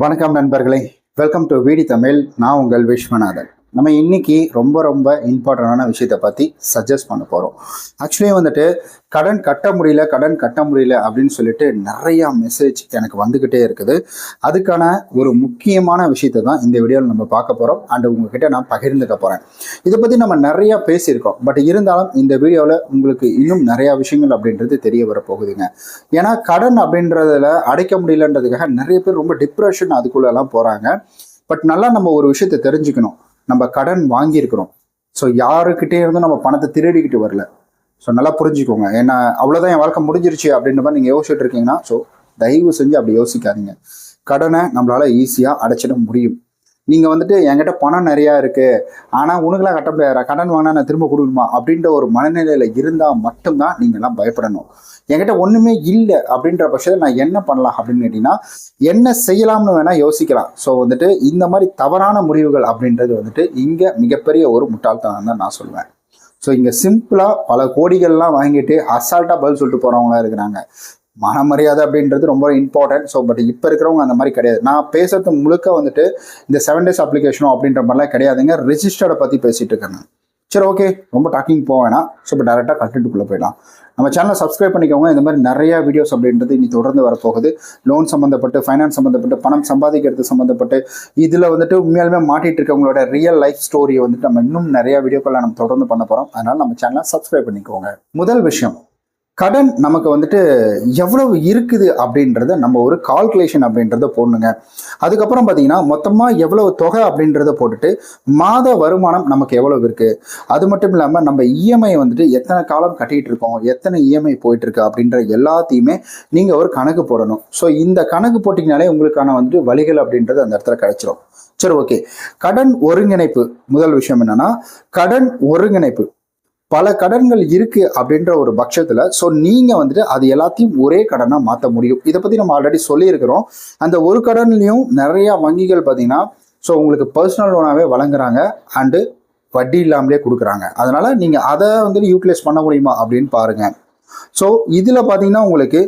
வணக்கம் நண்பர்களே. Welcome to வீடி Tamil நான் உங்கள் விஸ்வநாதன். நம்ம இன்னைக்கு ரொம்ப ரொம்ப இம்பார்ட்டண்டான விஷயத்தை பற்றி சஜஸ்ட் பண்ண போகிறோம் ஆக்சுவலி வந்துட்டு கடன் கட்ட முடியல கடன் கட்ட முடியல அப்படின்னு சொல்லிட்டு நிறையா மெசேஜ் எனக்கு வந்துக்கிட்டே இருக்குது. அதுக்கான ஒரு முக்கியமான விஷயத்தை தான் இந்த வீடியோவில் நம்ம பார்க்க போகிறோம் அண்ட் உங்ககிட்ட நான் பகிர்ந்துக்க போகிறேன் இதை பற்றி நம்ம நிறையா பேசியிருக்கோம். பட் இருந்தாலும் இந்த வீடியோவில் உங்களுக்கு இன்னும் நிறையா விஷயங்கள் அப்படின்றது தெரிய வர போகுதுங்க. ஏன்னா கடன் அப்படின்றதுல அடைக்க முடியலன்றதுக்காக நிறைய பேர் ரொம்ப டிப்ரெஷன் அதுக்குள்ளெல்லாம் போகிறாங்க பட் நல்லா நம்ம ஒரு விஷயத்தை தெரிஞ்சுக்கணும். நம்ம கடன் வாங்கியிருக்கிறோம். ஸோ யாருக்கிட்டே இருந்தும் நம்ம பணத்தை திருடிக்கிட்டு வரல. ஸோ நல்லா புரிஞ்சுக்கோங்க. ஏன்னா அவ்வளோதான் என் வாழ்க்கை முடிஞ்சிருச்சு அப்படின்ற மாதிரி நீங்கள் யோசிச்சுட்டு இருக்கீங்கன்னா ஸோ தயவு செஞ்சு அப்படி யோசிக்காதீங்க. கடனை நம்மளால ஈஸியாக அடைச்சிட முடியும். நீங்கள் வந்துட்டு என்கிட்ட பணம் நிறையா இருக்குது ஆனால் உனக்குலாம் கட்ட முடியாது கடன் வாங்கினா நான் திரும்ப கொடுக்கணுமா? அப்படின்ற ஒரு மனநிலையில் இருந்தால் மட்டும்தான் நீங்கள்லாம் பயப்படணும். என்கிட்ட ஒன்றுமே இல்லை அப்படின்ற பட்சத்தில் நான் என்ன பண்ணலாம் அப்படின்னு கேட்டிங்கன்னா என்ன செய்யலாம்னு வேணால் யோசிக்கலாம். ஸோ வந்துட்டு இந்த மாதிரி தவறான முடிவுகள் அப்படின்றது வந்துட்டு இங்கே மிகப்பெரிய ஒரு முட்டாள்தனம் தான் நான் சொல்லுவேன் ஸோ இங்கே சிம்பிளாக பல கோடிகள்லாம் வாங்கிட்டு அசால்ட்டாக பதில் சொல்லிட்டு போகிறவங்களா இருக்கிறாங்க. மனமரியாதை அப்படின்றது ரொம்ப இம்பார்ட்டன்ட் ஸோ பட் இப்போ இருக்கிறவங்க அந்த மாதிரி கிடையாது. நான் பேசுறது முழுக்க வந்துட்டு இந்த செவன் டேஸ் அப்ளிகேஷனோ அப்படின்ற மாதிரிலாம் கிடையாதுங்க. ரிஜிஸ்டர்டை பற்றி பேசிகிட்டு இருக்கேன் சரி ஓகே ரொம்ப டாக்கிங் போக வேணாம். ஸோ இப்போ டேரெக்டாக கண்டென்ட்டுக்குள்ளே போயிடலாம். நம்ம சேனலை சப்ஸ்கிரைப் பண்ணிக்கோங்க. இந்த மாதிரி நிறைய வீடியோஸ் அப்படின்றது இனி தொடர்ந்து வரப்போகுது. லோன் சம்மந்தப்பட்டு ஃபைனான்ஸ் சம்மந்தப்பட்டு பணம் சம்பாதிக்கிறது சம்மந்தப்பட்டு இதில் வந்துட்டு உண்மையாலுமே மாட்டிகிட்டு இருக்கவங்களோட ரியல் லைஃப் ஸ்டோரியை வந்துட்டு நம்ம இன்னும் நிறைய வீடியோக்களை நம்ம தொடர்ந்து பண்ண போகிறோம் அதனால் நம்ம சேனலை சப்ஸ்கிரைப் பண்ணிக்கோங்க. முதல் விஷயம். கடன் நமக்கு வந்துட்டு எவ்வளவு இருக்குது அப்படின்றத நம்ம ஒரு கால்குலேஷன் அப்படின்றத போடணுங்க. அதுக்கப்புறம் பார்த்தீங்கன்னா மொத்தமாக எவ்வளவு தொகை அப்படின்றத போட்டுட்டு மாத வருமானம் நமக்கு எவ்வளவு இருக்குது அது மட்டும் இல்லாமல் நம்ம இஎம்ஐ வந்துட்டு எத்தனை காலம் கட்டிகிட்டு இருக்கோம்? எத்தனை இஎம்ஐ போயிட்டு இருக்கு? அப்படின்ற எல்லாத்தையுமே நீங்கள் ஒரு கணக்கு போடணும். ஸோ இந்த கணக்கு போட்டிங்கனாலே உங்களுக்கான வந்துட்டு வழிகள் அப்படின்றது அந்த இடத்துல கிடைச்சிரும். சரி ஓகே கடன் ஒருங்கிணைப்பு. முதல் விஷயம் என்னன்னா கடன் ஒருங்கிணைப்பு. பல கடன்கள் இருக்கு அப்படின்ற ஒரு பட்சத்துல ஸோ நீங்க வந்துட்டு அது எல்லாத்தையும் ஒரே கடனா மாற்ற முடியும். இதை பத்தி நம்ம ஆல்ரெடி சொல்லியிருக்கிறோம். அந்த ஒரு கடன்லையும் நிறைய வங்கிகள் பார்த்தீங்கன்னா ஸோ உங்களுக்கு பர்சனல் லோனாவே வழங்குறாங்க அண்டு வட்டி இல்லாமலே கொடுக்குறாங்க. அதனால நீங்க அதை வந்துட்டு யூட்டிலைஸ் பண்ண முடியுமா அப்படின்னு பாருங்க. ஸோ இதில் பார்த்தீங்கன்னா உங்களுக்கு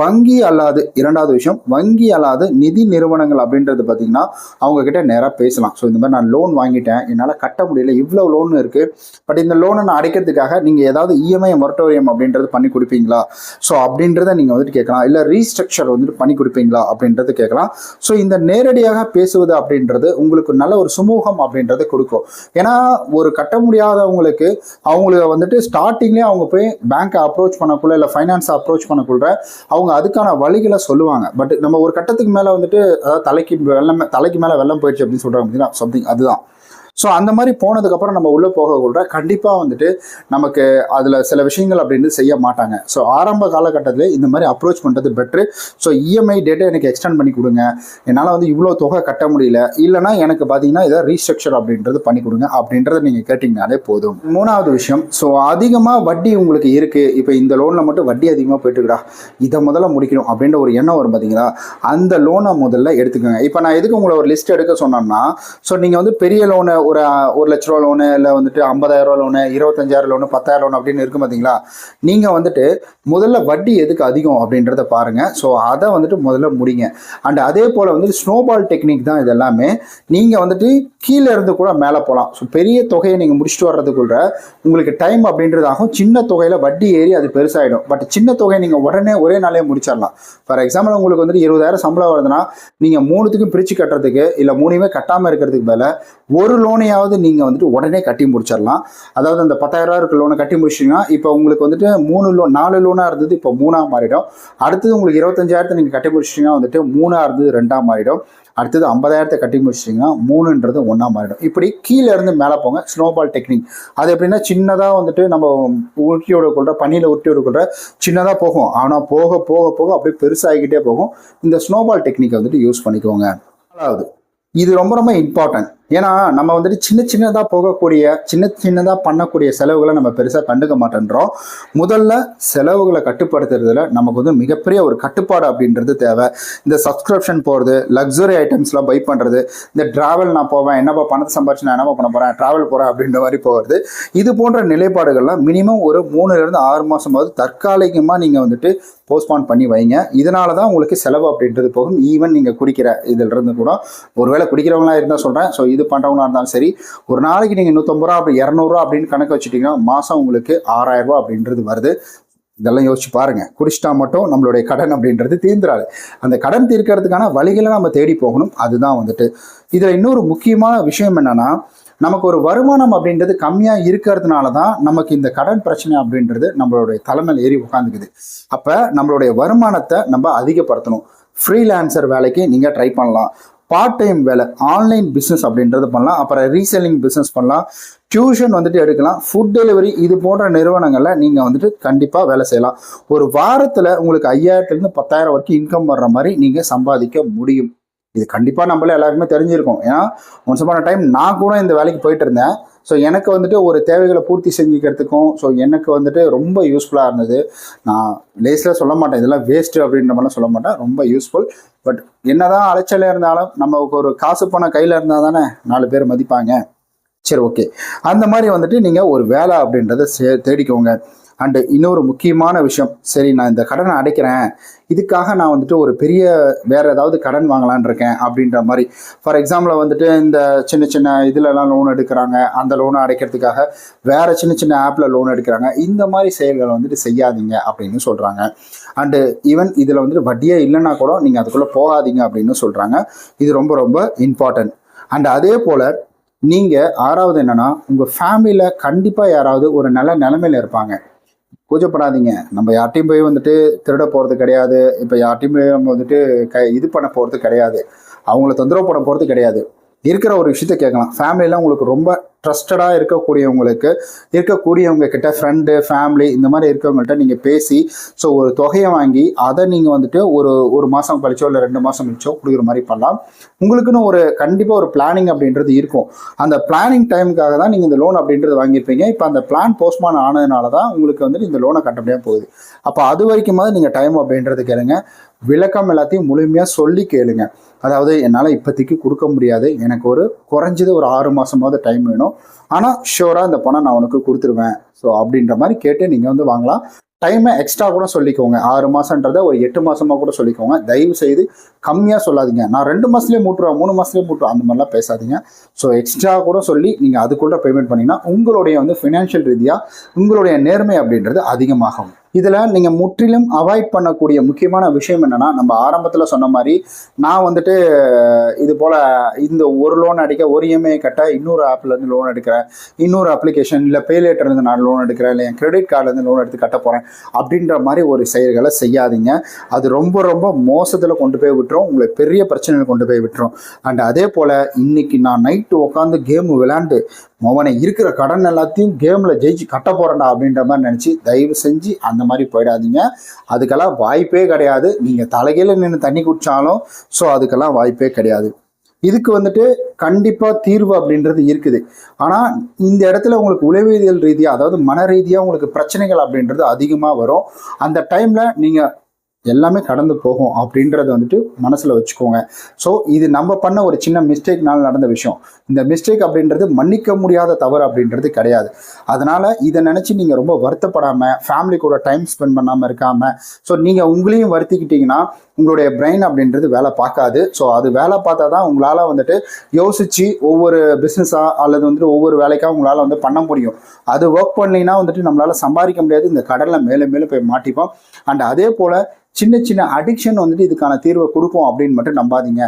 வங்கி அல்லாது இரண்டாவது விஷயம் வங்கி அல்லாது நிதி நிறுவனங்கள் அப்படின்றது பார்த்தீங்கன்னா அவங்க கிட்ட நேராக பேசலாம். ஸோ இந்த மாதிரி நான் லோன் வாங்கிட்டேன். என்னால் கட்ட முடியல. இவ்வளோ லோன் இருக்குது பட் இந்த லோனை நான் அடைக்கிறதுக்காக நீங்கள் ஏதாவது இஎம்ஐ மொரட்டோரியம் அப்படின்றது பண்ணி கொடுப்பீங்களா? ஸோ அப்படின்றத நீங்கள் வந்துட்டு கேட்கலாம். இல்லை ரீஸ்ட்ரக்சர் வந்துட்டு பண்ணி கொடுப்பீங்களா? அப்படின்றது கேட்கலாம். ஸோ இந்த நேரடியாக பேசுவது அப்படின்றது உங்களுக்கு நல்ல ஒரு சுமூகம் அப்படின்றது கொடுக்கும். ஏன்னா ஒரு கட்ட முடியாதவங்களுக்கு அவங்களுக்கு வந்துட்டு ஸ்டார்டிங்லேயே அவங்க போய் பேங்க்கை அப்ரோச் பண்ணக்குள்ள இல்லை ஃபைனான்ஸை அப்ரோச் பண்ணக்குள்ள அவங்க அதுக்கான வழிகளை சொல்லுவாங்க. பட் நம்ம ஒரு கட்டத்துக்கு மேலே வந்துட்டு அதாவது தலைக்கு வெள்ளம் தலைக்கு மேலே வெள்ளம் போயிடுச்சு அப்படின்னு சொல்கிறாங்க பார்த்தீங்கன்னா சம்திங் அதுதான். ஸோ அந்த மாதிரி போனதுக்கப்புறம் நம்ம உள்ளே போகக்கூட கண்டிப்பாக வந்துட்டு நமக்கு அதில் சில விஷயங்கள் அப்படின்னு செய்ய மாட்டாங்க. ஸோ ஆரம்ப காலகட்டத்தில் இந்த மாதிரி அப்ரோச் பண்ணுறது பெட்ரு ஸோ இஎம்ஐ டேட்டை எனக்கு எக்ஸ்டெண்ட் பண்ணி கொடுங்க. என்னால் வந்து இவ்வளோ தொகை கட்ட முடியல. இல்லைனா எனக்கு பார்த்தீங்கன்னா இதை ரீஸ்ட்ரக்சர் அப்படின்றது பண்ணி கொடுங்க அப்படின்றத நீங்கள் கேட்டிங்கனாலே போதும். மூணாவது விஷயம் ஸோ அதிகமாக வட்டி உங்களுக்கு இருக்குது இப்போ இந்த லோனில் மட்டும் வட்டி அதிகமாக போயிட்டுருக்குடா. இதை முதல்ல முடிக்கணும் அப்படின்ற ஒரு எண்ணம் வரும் பார்த்தீங்களா அந்த லோனை முதல்ல எடுத்துக்கோங்க. இப்போ நான் எதுக்கு உங்களை ஒரு லிஸ்ட் எடுக்க சொன்னோம்னா ஸோ நீங்கள் வந்து பெரிய லோனை ஒரு ஒரு லட்ச ரூபா லோனு இல்லை வந்துட்டு ஐம்பதாயிரம் ரூபா லோனு இருபத்தஞ்சாயிரம் லோனு பத்தாயிரம் லோன் அப்படின்னு இருக்கும் பார்த்தீங்களா நீங்கள் வந்துட்டு முதல்ல வட்டி எதுக்கு அதிகம் அப்படின்றத பாருங்கள் ஸோ அதை வந்துட்டு முதல்ல முடிங்க. அண்ட் அதே போல் வந்துட்டு ஸ்னோபால் டெக்னிக் தான் இது எல்லாமே. நீங்கள் வந்துட்டு கீழே இருந்து கூட மேலே போகலாம் ஸோ பெரிய தொகையை நீங்கள் முடிச்சுட்டு வர்றதுக்குள்ள உங்களுக்கு டைம் அப்படின்றதாகும். சின்ன தொகையில் வட்டி ஏறி அது பெருசாகிடும் பட் சின்ன தொகையை நீங்கள் உடனே ஒரே நாளே முடிச்சிடலாம். ஃபார் எக்ஸாம்பிள் உங்களுக்கு வந்துட்டு இருபதாயிரம் சம்பளம் வருதுன்னா நீங்கள் மூணுத்துக்கும் பிரித்து கட்டுறதுக்கு இல்லை மூணையுமே கட்டாமல் இருக்கிறதுக்கு மேலே ஒரு லோன் லோனையாவது நீங்கள் வந்துட்டு உடனே கட்டி முடிச்சிடலாம். அதாவது அந்த பத்தாயிரம் இருக்க லோனை கட்டி முடிச்சிட்டிங்கன்னா இப்போ உங்களுக்கு வந்துட்டு மூணு லோன் நாலு லோனாக இருந்தது இப்போ மூணாக மாறிடும். அடுத்தது உங்களுக்கு இருபத்தஞ்சாயிரத்தை நீங்கள் கட்டி முடிச்சிட்டிங்கன்னா வந்துட்டு மூணாக இருந்தது ரெண்டாக மாறிடும். அடுத்தது ஐம்பதாயிரத்தை கட்டி முடிச்சிட்டிங்கன்னா மூணுன்றது ஒன்றா மாறிடும். இப்படி கீழே இருந்து மேலே போங்க ஸ்னோபால் டெக்னிக் அது எப்படின்னா சின்னதாக வந்துட்டு நம்ம உருட்டி கொள்கிற பனியில் உருட்டி கொள்கிற சின்னதாக போகும். ஆனால் போக போக போக அப்படியே பெருசாகிக்கிட்டே போகும். இந்த ஸ்னோபால் டெக்னிக்கை வந்துட்டு யூஸ் பண்ணிக்கோங்க. நாலாவது இது ரொம்ப ரொம்ப இம்பார்ட்டன்ட் ஏன்னா நம்ம வந்துட்டு சின்ன சின்னதாக போகக்கூடிய சின்ன சின்னதாக பண்ணக்கூடிய செலவுகளை நம்ம பெருசாக கண்டுக்க மாட்டேன்றோம். முதல்ல செலவுகளை கட்டுப்படுத்துறதுல நமக்கு வந்து மிகப்பெரிய ஒரு கட்டுப்பாடு அப்படின்றது தேவை. இந்த சப்ஸ்கிரிப்ஷன் போகிறது லக்ஸுரி ஐட்டம்ஸ்லாம் பை பண்ணுறது இந்த ட்ராவல் நான் போவேன் என்னப்பா பணத்தை சம்பாரிச்சு நான் என்னப்பா பண்ண போகிறேன் ட்ராவல் போகிறேன் அப்படின்ற மாதிரி போகிறது இது போன்ற நிலைப்பாடுகள்லாம் மினிமம் ஒரு மூணுலேருந்து ஆறு மாதமாவது தற்காலிகமாக நீங்கள் வந்துட்டு போஸ்ட்பான் பண்ணி வைங்க. இதனால தான் உங்களுக்கு செலவு அப்படின்றது போகும். ஈவன் நீங்கள் குடிக்கிற இதுல இருந்து கூட ஒருவேளை குடிக்கிறவங்களா இருந்தால் சொல்கிறேன் ஸோ இது பண்ணுறவங்களா இருந்தாலும் சரி ஒரு நாளைக்கு நீங்கள் நூற்றம்பது ரூபா அப்படி இரநூறுவா அப்படின்னு கணக்கு வச்சுட்டிங்கன்னா மாதம் உங்களுக்கு ஆறாயிரம் ரூபா அப்படின்றது வருது. இதெல்லாம் யோசிச்சு பாருங்க. குடிச்சிட்டா மட்டும் நம்மளுடைய கடன் அப்படின்றது தீர்ந்துராது அந்த கடன் தீர்க்கறதுக்கான வழிகளை நம்ம தேடி போகணும். அதுதான் வந்துட்டு. இதில் இன்னொரு முக்கியமான விஷயம் என்னன்னா நமக்கு ஒரு வருமானம் அப்படின்றது கம்மியாக இருக்கிறதுனால தான் நமக்கு இந்த கடன் பிரச்சனை அப்படின்றது நம்மளுடைய தலைமையில் ஏறி உட்காந்துக்குது அப்போ நம்மளுடைய வருமானத்தை நம்ம அதிகப்படுத்தணும். ஃப்ரீலான்சர் வேலைக்கு நீங்கள் ட்ரை பண்ணலாம். பார்ட் டைம் வேலை ஆன்லைன் பிஸ்னஸ் அப்படின்றது பண்ணலாம். அப்புறம் ரீசெல்லிங் பிஸ்னஸ் பண்ணலாம். டியூஷன் வந்துட்டு எடுக்கலாம். ஃபுட் டெலிவரி இது போன்ற நிறுவனங்களில் நீங்கள் வந்துட்டு கண்டிப்பாக வேலை செய்யலாம். ஒரு வாரத்தில் உங்களுக்கு ஐயாயிரத்துலேருந்து பத்தாயிரம் வரைக்கும் இன்கம் வர்ற மாதிரி நீங்கள் சம்பாதிக்க முடியும். இது கண்டிப்பாக நம்மள எல்லாருக்குமே தெரிஞ்சிருக்கும். ஏன்னா ஒன்ஸ் அப்பான டைம் நான் கூட இந்த வேலைக்கு போயிட்டு இருந்தேன். ஸோ எனக்கு வந்துட்டு ஒரு தேவைகளை பூர்த்தி செஞ்சுக்கிறதுக்கும் ஸோ எனக்கு வந்துட்டு ரொம்ப யூஸ்ஃபுல்லாக இருந்தது. நான் லேஸில் சொல்ல மாட்டேன். இதெல்லாம் வேஸ்ட்டு அப்படின்ற மாதிரிலாம் சொல்ல மாட்டேன். ரொம்ப யூஸ்ஃபுல் பட் என்னதான் அலைச்சலாக இருந்தாலும் நமக்கு ஒரு காசு பணம் கையில் இருந்தால் தானே நாலு பேர் மதிப்பாங்க. சரி ஓகே அந்த மாதிரி வந்துட்டு நீங்கள் ஒரு வேலை அப்படின்றத சே தேடிக்கோங்க. அண்டு இன்னொரு முக்கியமான விஷயம் சரி நான் இந்த கடனை அடைக்கிறேன். இதுக்காக நான் வந்துட்டு ஒரு பெரிய வேற ஏதாவது கடன் வாங்கலான் இருக்கேன் அப்படின்ற மாதிரி. ஃபார் எக்ஸாம்பிள் வந்துட்டு இந்த சின்ன சின்ன இதுலலாம் லோன் எடுக்கிறாங்க. அந்த லோனை அடைக்கிறதுக்காக வேற சின்ன சின்ன ஆப்பில் லோன் எடுக்கிறாங்க. இந்த மாதிரி செயல்களை வந்துட்டு செய்யாதீங்க அப்படின்னு சொல்கிறாங்க அண்டு ஈவன் இதில் வந்துட்டு வட்டியே இல்லைன்னா கூட நீங்கள் அதுக்குள்ளே போகாதீங்க அப்படின்னு சொல்கிறாங்க இது ரொம்ப ரொம்ப இம்பார்ட்டன்ட் அண்ட் அதே போல் நீங்கள் ஆறாவது என்னன்னா உங்கள் ஃபேமிலியில் கண்டிப்பாக யாராவது ஒரு நல்ல நிலமையில் இருப்பாங்க. கூச்சப்படாதீங்க நம்ம யார்ட்டையும் போய் வந்துட்டு திருட போகிறது கிடையாது. இப்போ யார்ட்டையும் போய் நம்ம வந்துட்டு க இது பண்ண போகிறது கிடையாது. அவங்கள தொந்தரவு பண்ண போகிறது கிடையாது. இருக்கிற ஒரு விஷயத்த கேட்கலாம். ஃபேமிலியில் உங்களுக்கு ரொம்ப ட்ரஸ்டடாக இருக்கக்கூடியவங்களுக்கு இருக்கக்கூடியவங்க கிட்ட ஃப்ரெண்டு ஃபேமிலி இந்த மாதிரி இருக்கவங்கள்ட்ட நீங்கள் பேசி ஸோ ஒரு தொகையை வாங்கி அதை நீங்கள் வந்துட்டு ஒரு ஒரு மாதம் கழிச்சோ இல்லை ரெண்டு மாதம் கழிச்சோ கொடுக்குற மாதிரி பண்ணலாம். உங்களுக்குன்னு ஒரு கண்டிப்பாக ஒரு பிளானிங் அப்படின்றது இருக்கும். அந்த பிளானிங் டைமுக்காக தான் நீங்கள் இந்த லோன் அப்படின்றது வாங்கியிருப்பீங்க. இப்போ அந்த பிளான் போஸ்ட்மான் ஆனதுனால தான் உங்களுக்கு வந்துட்டு இந்த லோனை கட்ட முடியாமல் போகுது. அப்போ அது வரைக்குமாவது நீங்கள் டைம் அப்படின்றது கேளுங்க. விளக்கம் எல்லாத்தையும் முழுமையாக சொல்லி கேளுங்க. அதாவது என்னால் இப்போதைக்கு கொடுக்க முடியாது. எனக்கு ஒரு குறைஞ்சது ஒரு ஆறு மாதமாவது டைம் வேணும். ஆனால் ஷூராக இந்த பணம் நான் உனக்கு கொடுத்துருவேன். ஸோ அப்படின்ற மாதிரி கேட்டு நீங்கள் வந்து வாங்கலாம். டைமை எக்ஸ்ட்ரா கூட சொல்லிக்கோங்க. ஆறு மாதன்றதை ஒரு எட்டு மாதமாக கூட சொல்லிக்கோங்க. தயவு செய்து கம்மியாக சொல்லாதீங்க. நான் ரெண்டு மாதத்துலேயே மூட்டுருவேன் மூணு மாதத்துலேயே மூட்டுருவேன் அந்த மாதிரிலாம் பேசாதீங்க. ஸோ எக்ஸ்ட்ரா கூட சொல்லி நீங்கள் அதுக்குள்ள பேமெண்ட் பண்ணிங்கன்னா உங்களுடைய வந்து ஃபினான்ஷியல் ரீதியாக உங்களுடைய நேர்மை அப்படின்றது அதிகமாகும். இதில் நீங்கள் முற்றிலும் அவாய்ட் பண்ணக்கூடிய முக்கியமான விஷயம் என்னென்னா நம்ம ஆரம்பத்தில் சொன்ன மாதிரி நான் வந்துட்டு இது போல் இந்த ஒரு லோன் அடிக்க ஒரு இஎம்ஐ கட்ட இன்னொரு ஆப்லேருந்து லோன் எடுக்கிறேன். இன்னொரு அப்ளிகேஷன் இல்லை பேலேட்டர்லேருந்து நான் லோன் எடுக்கிறேன் இல்லை என் கிரெடிட் கார்டுலேருந்து லோன் எடுத்து கட்ட போகிறேன் அப்படின்ற மாதிரி ஒரு செயல்களை செய்யாதீங்க. அது ரொம்ப ரொம்ப மோசத்தில் கொண்டு போய் விட்டுரும் உங்களை பெரிய பிரச்சனையில் கொண்டு போய் விட்டுரும். அண்ட் அதே போல் இன்னைக்கு நான் நைட்டு உட்காந்து கேம் விளையாண்டு மோகனை இருக்கிற கடன் எல்லாத்தையும் கேமில் ஜெயிச்சு கட்ட போகிறேன்டா அப்படின்ற மாதிரி நினச்சி தயவு செஞ்சு அந்த மாதிரி போயிடாதீங்க. அதுக்கெல்லாம் வாய்ப்பே கிடையாது. நீங்கள் தலைகையில் நின்று தண்ணி குடித்தாலும் ஸோ அதுக்கெல்லாம் வாய்ப்பே கிடையாது. இதுக்கு வந்துட்டு கண்டிப்பாக தீர்வு அப்படின்றது இருக்குது. ஆனால் இந்த இடத்துல உங்களுக்கு உளவியல் ரீதியாக அதாவது மன ரீதியாக உங்களுக்கு பிரச்சனைகள் அப்படின்றது அதிகமாக வரும். அந்த டைமில் நீங்கள் எல்லாமே கடந்து போகும் அப்படின்றத வந்துட்டு மனசில் வச்சுக்கோங்க. ஸோ இது நம்ம பண்ண ஒரு சின்ன மிஸ்டேக்னால நடந்த விஷயம். இந்த மிஸ்டேக் அப்படின்றது மன்னிக்க முடியாத தவறு அப்படின்றது கிடையாது. அதனால் இதை நினச்சி நீங்கள் ரொம்ப வருத்தப்படாமல் ஃபேமிலி கூட டைம் ஸ்பெண்ட் பண்ணாமல் இருக்காமல் ஸோ நீங்கள் உங்களையும் வருத்திக்கிட்டீங்கன்னா உங்களுடைய பிரெயின் அப்படின்றது வேலை பார்க்காது. ஸோ அது வேலை பார்த்தா தான் உங்களால் வந்துட்டு யோசித்து ஒவ்வொரு பிஸ்னஸாக அல்லது வந்துட்டு ஒவ்வொரு வேலைக்காக உங்களால் வந்து பண்ண முடியும். அது ஒர்க் பண்ணலைன்னா வந்துட்டு நம்மளால் சம்பாதிக்க முடியாது. இந்த கடலில் மேலே மேலே போய் மாட்டிப்போம். அண்ட் அதே போல் சின்ன சின்ன அடிக்ஷன் வந்துட்டு இதுக்கான தீர்வை கொடுக்கும் அப்படின்னு மட்டும் நம்பாதீங்க.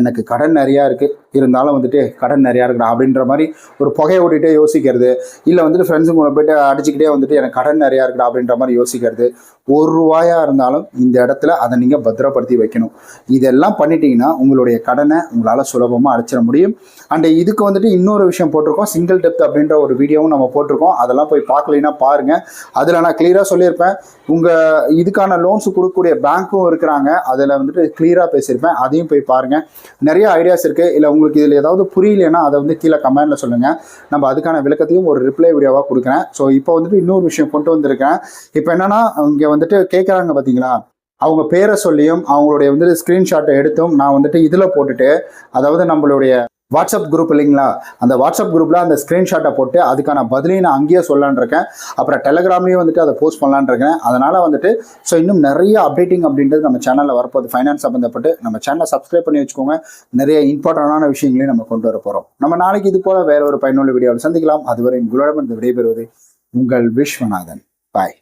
எனக்கு கடன் நிறையா இருக்குது இருந்தாலும் வந்துட்டு கடன் நிறையா இருக்கடா அப்படின்ற மாதிரி ஒரு புகையை ஓட்டிகிட்டே யோசிக்கிறது. இல்லை வந்துட்டு ஃப்ரெண்ட்ஸுங்களை போயிட்டு அடிச்சுக்கிட்டே வந்துட்டு எனக்கு கடன் நிறையா இருக்கடா அப்படின்ற மாதிரி யோசிக்கிறது. ஒரு ரூபாயாக இருந்தாலும் இந்த இடத்துல அதை நீங்கள் பத்திரப்படுத்தி வைக்கணும். இதெல்லாம் பண்ணிட்டீங்கன்னா உங்களுடைய கடனை உங்களால் சுலபமாக அடைச்சிட முடியும். அண்ட் இதுக்கு வந்துட்டு இன்னொரு விஷயம் போட்டிருக்கோம். சிங்கிள் டெப்த் அப்படின்ற ஒரு வீடியோவும் நம்ம போட்டிருக்கோம். அதெல்லாம் போய் பார்க்கலைன்னா பாருங்கள் அதில் நான் கிளியராக சொல்லியிருப்பேன். உங்கள் இதுக்கான லோன்ஸ் கொடுக்கக்கூடிய பேங்க்கும் இருக்கிறாங்க. அதில் வந்துட்டு கிளியராக பேசியிருப்பேன். அதையும் போய் பாருங்கள் நிறைய ஐடியாஸ் இருக்குது இல்லை உங்களுக்கு இதில் ஏதாவது புரியலன்னா அதை வந்து கீழே கமெண்ட்டில் சொல்லுங்கள் நம்ம அதுக்கான விளக்கத்தையும் ஒரு ரிப்ளை வீடியோவாக கொடுக்குறேன். ஸோ இப்போ வந்துட்டு இன்னொரு விஷயம் கொண்டு வந்திருக்கேன் இப்போ என்னென்னா இங்கே வந்துட்டு கேட்குறாங்க பார்த்தீங்களா அவங்க பேரை சொல்லியும் அவங்களுடைய வந்துட்டு ஸ்க்ரீன்ஷாட்டை எடுத்தும் நான் வந்துட்டு இதில் போட்டுட்டு அதாவது நம்மளுடைய வாட்ஸ்அப் குரூப் இல்லைங்களா? அந்த வாட்ஸ்அப் குரூப்பில் அந்த ஸ்க்ரீன்ஷாட்டை போட்டு அதுக்கான பதிலையும் நான் அங்கேயே சொல்லலான்னு இருக்கேன் அப்புறம் டெலகிராம்லேயும் வந்துட்டு அதை போஸ்ட் பண்ணலான்னு இருக்கேன் அதனால் வந்துட்டு ஸோ இன்னும் நிறைய அப்டேட்டிங் அப்படின்றது நம்ம சேனலில் வரப்போகுது. ஃபைனான்ஸ் சம்மந்தப்பட்டு நம்ம சேனலை சப்ஸ்கிரைப் பண்ணி வச்சுக்கோங்க. நிறைய இம்பார்ட்டண்டான விஷயங்களையும் நம்ம கொண்டு வர போகிறோம் நம்ம நாளைக்கு இது போல் வேற ஒரு பயனுள்ள வீடியோவில் சந்திக்கலாம். அதுவரை உங்களிடம் இந்த விடைபெறுவது உங்கள் விஸ்வநாதன். பாய்